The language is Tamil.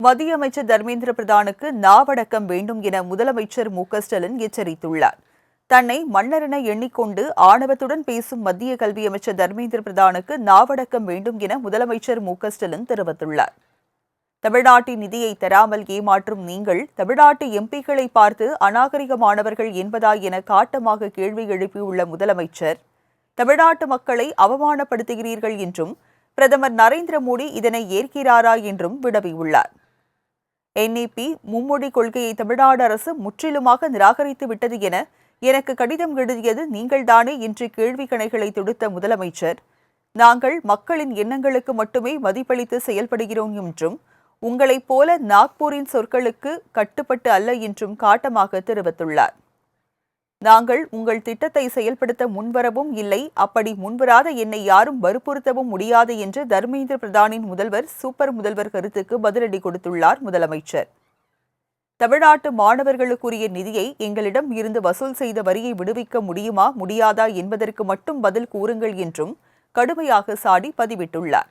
மத்திய அமைச்சர் தர்மேந்திர பிரதானுக்கு நாவடக்கம் வேண்டும் என முதலமைச்சர் மு ஸ்டாலின் எச்சரித்துள்ளார். தன்னை மன்னரென எண்ணிக்கொண்டு ஆணவத்துடன் பேசும் மத்திய கல்வி அமைச்சர் தர்மேந்திர பிரதானுக்கு நாவடக்கம் வேண்டும் என முதலமைச்சர் மு ஸ்டாலின் தெரிவித்துள்ளார். தமிழ்நாட்டின் நிதியை தராமல் ஏமாற்றும் நீங்கள் தமிழ்நாட்டு எம்பிக்களை பார்த்து அநாகரிகமானவர்கள் என்பதா என காட்டமாக கேள்வி எழுப்பியுள்ள முதலமைச்சர் தமிழ்நாட்டு மக்களை அவமானப்படுத்துகிறீர்கள் என்றும் பிரதமர் நரேந்திர மோடி இதனை ஏற்கிறாரா என்றும் விடவியுள்ளார் என்ஏபி மும்மொழி கொள்கையை தமிழ்நாடு அரசு முற்றிலுமாக நிராகரித்து விட்டது என எனக்கு கடிதம் எழுதியது நீங்கள்தானே என்று கேள்வி கணைகளை தொடுத்த முதலமைச்சர். நாங்கள் மக்களின் எண்ணங்களுக்கு மட்டுமே மதிப்பளித்து செயல்படுகிறோம் என்றும் உங்களைப் போல நாக்பூரின் சொற்களுக்கு கட்டுப்பட்டு அல்ல என்றும் காட்டமாக தெரிவித்துள்ளார். நாங்கள் உங்கள் திட்டத்தை செயல்படுத்த முன்வரவும் இல்லை. அப்படி முன்வராத என்னை யாரும் வற்புறுத்தவும் முடியாது என்று தர்மேந்திர பிரதானின் முதல்வர் சூப்பர் முதல்வர் கருத்துக்கு பதிலடி கொடுத்துள்ளார் முதலமைச்சர். தமிழ்நாட்டு மாணவர்களுக்குரிய நிதியை எங்களிடம் இருந்து வசூல் செய்த வரியை விடுவிக்க முடியுமா முடியாதா என்பதற்கு மட்டும் பதில் கூறுங்கள் என்றும் கடுமையாக சாடி பதிவிட்டுள்ளார்.